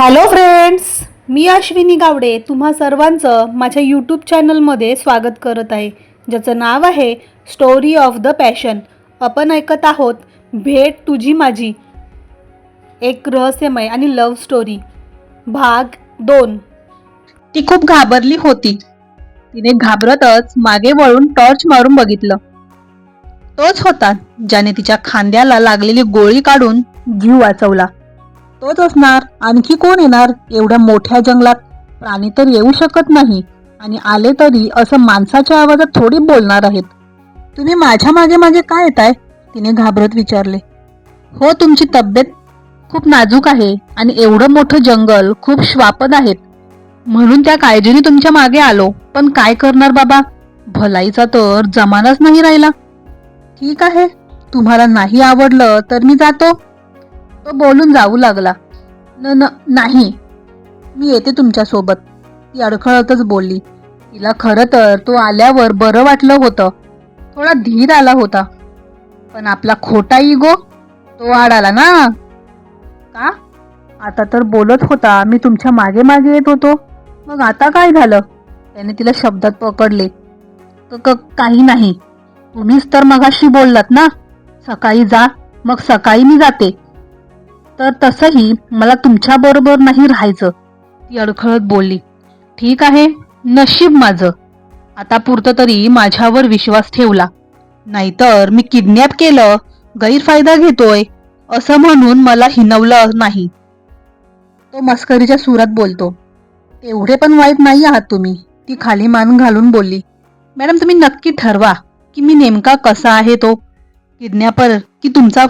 Hello friends मी अश्विनी गावडे. तुम्हा सर्वांचं माझ्या यूट्यूब चॅनलमध्ये स्वागत करत आहे. ज्याचं नाव आहे स्टोरी ऑफ द पॅशन आपण ऐकत आहोत भेट तुझी माझी. एक रहस्यमय आणि लव्ह स्टोरी भाग दोन. ती खूप घाबरली होती. तिने घाबरतच मागे वळून टॉर्च मारून बघितलं. तोच होता ज्याने तिच्या खांद्याला लागलेली गोळी काढून जीव वाचवला. तोच असणार. आणखी कोण येणार? एवढ्या मोठ्या जंगलात प्राणी तर येऊ शकत नाही. आणि आले तरी असं माणसाच्या आवाजात थोडी बोलणार आहेत. तुम्ही माझ्या मागे मागे काय येताय? तिने घाबरत विचारले. हो तुमची तब्येत खूप नाजूक आहे आणि एवढं मोठं जंगल खूप श्वापद आहेत. म्हणून त्या काळजीने तुमच्या मागे आलो. पण काय करणार बाबा? भलाईचा तर जमानाच नाही राहिला. ठीक आहे. तुम्हाला नाही आवडलं तर मी जातो. तो बोलून जाऊ लागला. न न नाही. मी येते तुमच्यासोबत ती अडखळतच बोलली. तिला खरं तर तो आल्यावर बरं वाटलं होतं. थोडा धीर आला होता. पण आपला खोटा इगो? तो आड आला ना? का? आता तर बोलत होता. मी तुमच्या मागे मागे येत होतो. मग आता काय झालं? त्याने तिला शब्दात पकडले. क- काही नाही. तुम्हीच तर मगाशी बोललात ना? सकाळी जा मग सकाळी मी जाते. तर तसंही मला तुमच्या बरोबर नाही राहायचं. ती अडखळत बोलली. ठीक आहे नशीब माझं. आता पुरतं तरी माझ्यावर विश्वास ठेवला. नाहीतर मी किडनॅप केलं गैरफायदा घेतोय असं म्हणून मला हिनवलं नाही. तो मस्करीच्या सुरात बोलतो. तेवढे पण वाईट नाही आहात तुम्ही ती खाली मान घालून बोलली. मॅडम तुम्ही नक्की ठरवा की मी नेमका कसा आहे तो किडनॅपर की तुमचा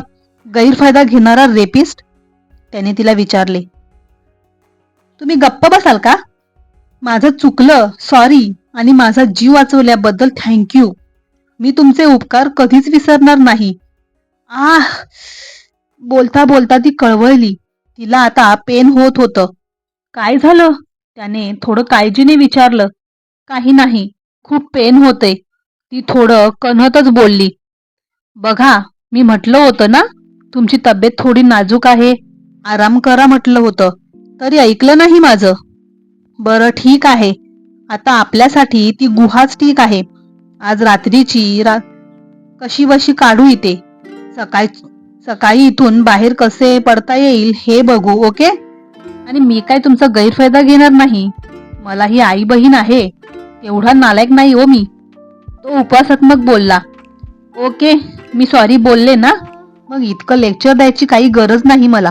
गैरफायदा घेणारा रेपिस्ट? त्याने तिला विचारले तुम्ही गप्प बसाल का? माझं चुकलं सॉरी आणि माझा जीव वाचवल्याबद्दल थँक्यू मी तुमचे उपकार कधीच विसरणार नाही. आह! बोलता बोलता ती कळवळली. तिला आता पेन होत होतं. काय झालं? त्याने थोडं काळजीने विचारलं. काही नाही खूप पेन होते ती थोडं कणतच बोलली. बघा मी म्हटलं होतं ना तुमची तब्येत थोडी नाजूक आहे आराम करा म्हटलं होतं. तरी ऐकलं नाही माझं. बरं ठीक आहे. आता आपल्यासाठी ती गुहाच ठीक आहे. आज रात्रीची रा कशी वशी काढू इथे? सकाळी सकाळी इथून बाहेर कसे पडता येईल हे बघू ओके? आणि मी काय तुमचा गैरफायदा घेणार नाही? मला ही आई बहीण आहे. एवढा नालायक नाही हो मी. तो उपवासात्मक बोलला. ओके मी सॉरी बोलले ना? मग इतकं लेक्चर द्यायची काही गरज नाही मला.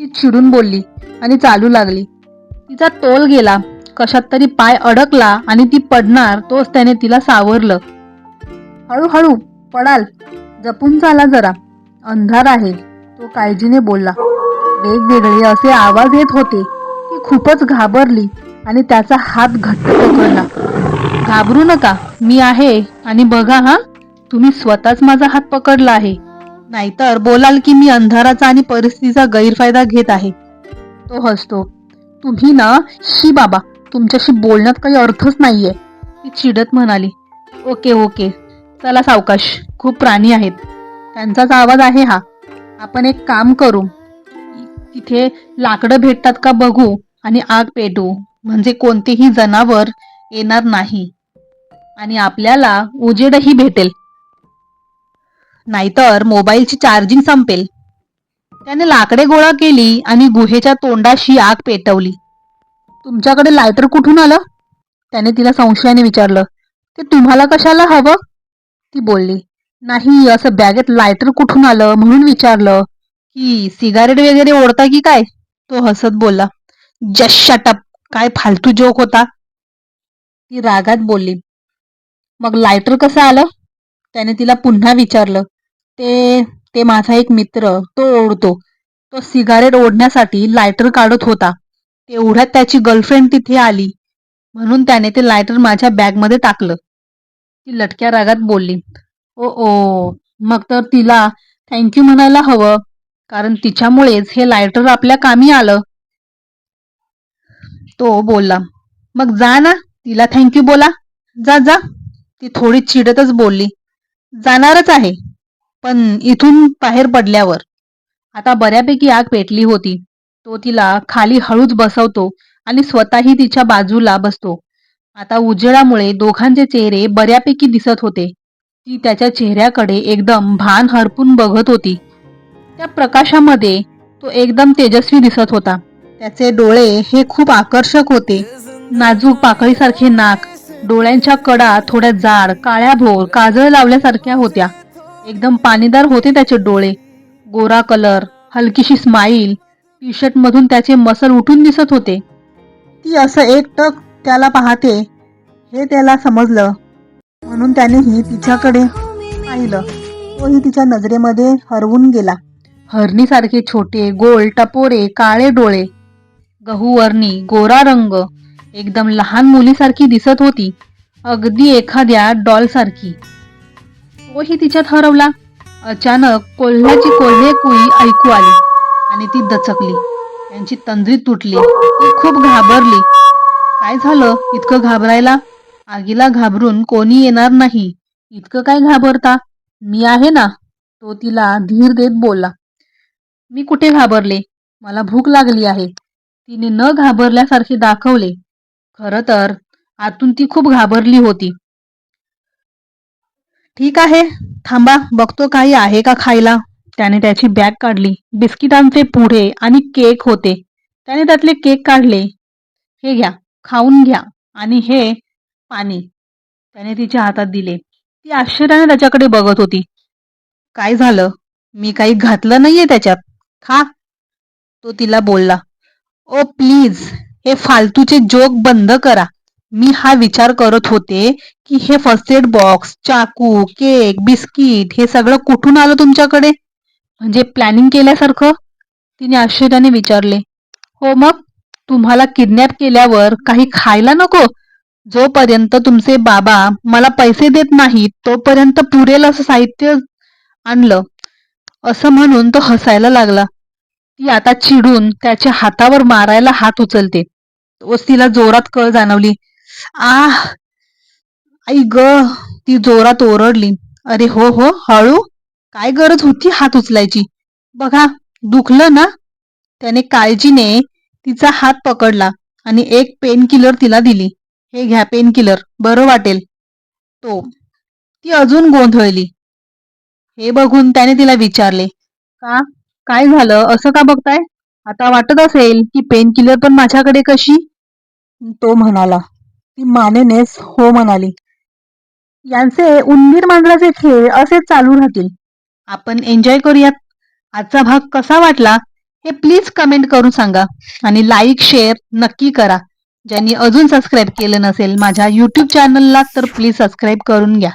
ती चिडून बोलली आणि चालू लागली. तिचा तोल गेला. कशात तरी पाय अडकला आणि ती पडणार तोच त्याने तिला सावरलं. हळूहळू पडाल. जपून चाला जरा. अंधार आहे. तो काळजीने बोलला. वेगवेगळे असे आवाज येत होते. ती खूपच घाबरली आणि त्याचा हात घट्ट पकडला. घाबरू नका. मी आहे आणि बघा हा. तुम्ही स्वतःच माझा हात पकडला आहे. नाहीतर बोलाल की मी अंधाराचा आणि परिस्थितीचा गैरफायदा घेत आहे. तो हसतो. तुम्ही ना शी बाबा तुमच्याशी बोलण्यात काही अर्थच नाहीये. ती चिडत म्हणाली. Okay okay. चला सावकाश खूप प्राणी आहेत. त्यांचाच आवाज आहे हा. आपण एक काम करू. तिथे लाकडं भेटतात का बघू आणि आग पेटू म्हणजे कोणतेही जनावर येणार नाही. आणि आपल्याला उजेडही भेटेल. नाहीतर मोबाईलची चार्जिंग संपेल. त्याने लाकडे गोळा केली आणि गुहेच्या तोंडाशी आग पेटवली. तुमच्याकडे लायटर कुठून आलं? त्याने तिला संशयाने विचारलं. ते तुम्हाला कशाला हवं? ती बोलली नाही असं बॅगेत लायटर कुठून आलं? म्हणून विचारलं की सिगारेट वगैरे ओढता की काय? तो हसत बोलला जस्ट काय फालतू जोक होता. ती रागात बोलली मग लायटर कसं आलं? त्याने तिला पुन्हा विचारलं ते ते माझा एक मित्र तो ओढतो. तो सिगारेट ओढण्यासाठी लायटर काढत होता. तेवढ्यात त्याची गर्लफ्रेंड तिथे आली. म्हणून त्याने ते लायटर माझ्या बॅगमध्ये टाकलं. ती लटक्या रागात बोलली ओ ओ मग तर तिला थँक्यू म्हणायला हवं. कारण तिच्यामुळेच हे लायटर आपल्या कामी आलं. तो बोलला मग जा ना तिला थँक्यू बोला. जा जा. ती थोडी चिडतच बोलली जाणारच आहे. पण इथून बाहेर पडल्यावर आता बऱ्यापैकी आग पेटली होती. तो तिला खाली हळूच बसवतो आणि स्वतःही तिच्या बाजूला बसतो. आता उजेडामुळे दोघांचे चेहरे बऱ्यापैकी दिसत होते. ती त्याच्या चेहऱ्याकडे एकदम भान हरपून बघत होती. त्या प्रकाशामध्ये तो एकदम तेजस्वी दिसत होता. त्याचे डोळे हे खूप आकर्षक होते. नाजूक पाकळीसारखे नाक डोळ्यांच्या कडा थोड्या जाड काळ्या भोर काजळ लावल्यासारख्या होत्या. एकदम पाणीदार होते त्याचे डोळे. गोरा कलर हलकीशी स्माईल टी शर्ट मधून त्याचे मसल उठून दिसत होते. ती असं एकटक त्याला पाहते हे त्याला समजलं. म्हणून त्यानेही तिच्याकडे पाहिलं. तोही तिच्या नजरेमध्ये हरवून गेला. हरणीसारखे छोटे गोल टपोरे काळे डोळे. गहूवर्णी गोरा रंग. एकदम लहान मुलीसारखी दिसत होती. अगदी एखाद्या डॉल सारखी. तोही तिच्यात हरवला. अचानक कोल्ह्याची कोल्हे कुई ऐकू आली आणि ती दचकली. त्यांची तंद्री तुटली. ती खूप घाबरली. काय झालं? इतकं घाबरायला? आगीला घाबरून कोणी येणार नाही. इतकं काय घाबरता? मी आहे ना? तो तिला धीर देत बोलला. मी कुठे घाबरले? मला भूक लागली आहे. तिने न घाबरल्यासारखे दाखवले. खरं तर आतून ती खूप घाबरली होती. ठीक आहे. थांबा बघतो काही आहे का खायला. त्याने त्याची बॅग काढली. बिस्किटांचे पुढे आणि केक होते. त्याने त्यातले केक काढले. हे घ्या खाऊन घ्या. आणि हे पाणी. त्याने तिच्या हातात दिले. ती आश्चर्याने त्याच्याकडे बघत होती. काय झालं? मी काही घातलं नाहीये त्याच्यात. खा. तो तिला बोलला ओ प्लीज हे फालतूचे जोक बंद करा. मी हा विचार करत होते की हे फर्स्ट एड बॉक्स चाकू केक बिस्किट हे सगळं कुठून आलं तुमच्याकडे? म्हणजे प्लॅनिंग केल्यासारखं? तिने आश्चर्याने विचारले. हो मग तुम्हाला किडनॅप केल्यावर काही खायला नको? जोपर्यंत तुमचे बाबा मला पैसे देत नाहीत तोपर्यंत पुरेल असं साहित्य आणलं. असं म्हणून तो हसायला लागला. ती आता चिडून त्याच्या हातावर मारायला हात उचलते. तोच तिला जोरात कळ जाणवली. आह आई ग ती जोरात ओरडली. अरे हो हो हळू. काय गरज होती हात उचलायची? बघा दुखलं ना? त्याने काळजीने तिचा हात पकडला आणि एक पेन किलर तिला दिली. हे घ्या पेन किलर बरं वाटेल. तो ती अजून गोंधळली. हे बघून त्याने तिला विचारले का? काय झालं? असं का बघताय? आता वाटत असेल की पेन किलर पण माझ्याकडे कशी? तो म्हणाला ती मानेनेच हो म्हणाली. यांचे उंदीर मांजराचे खेळ असेच चालू राहतील. आपण एन्जॉय करूयात. आजचा भाग कसा वाटला हे प्लीज कमेंट करून सांगा आणि लाईक शेअर नक्की करा. ज्यांनी अजून सबस्क्राईब केलं नसेल माझ्या यूट्यूब चॅनलला तर प्लीज सबस्क्राईब करून घ्या.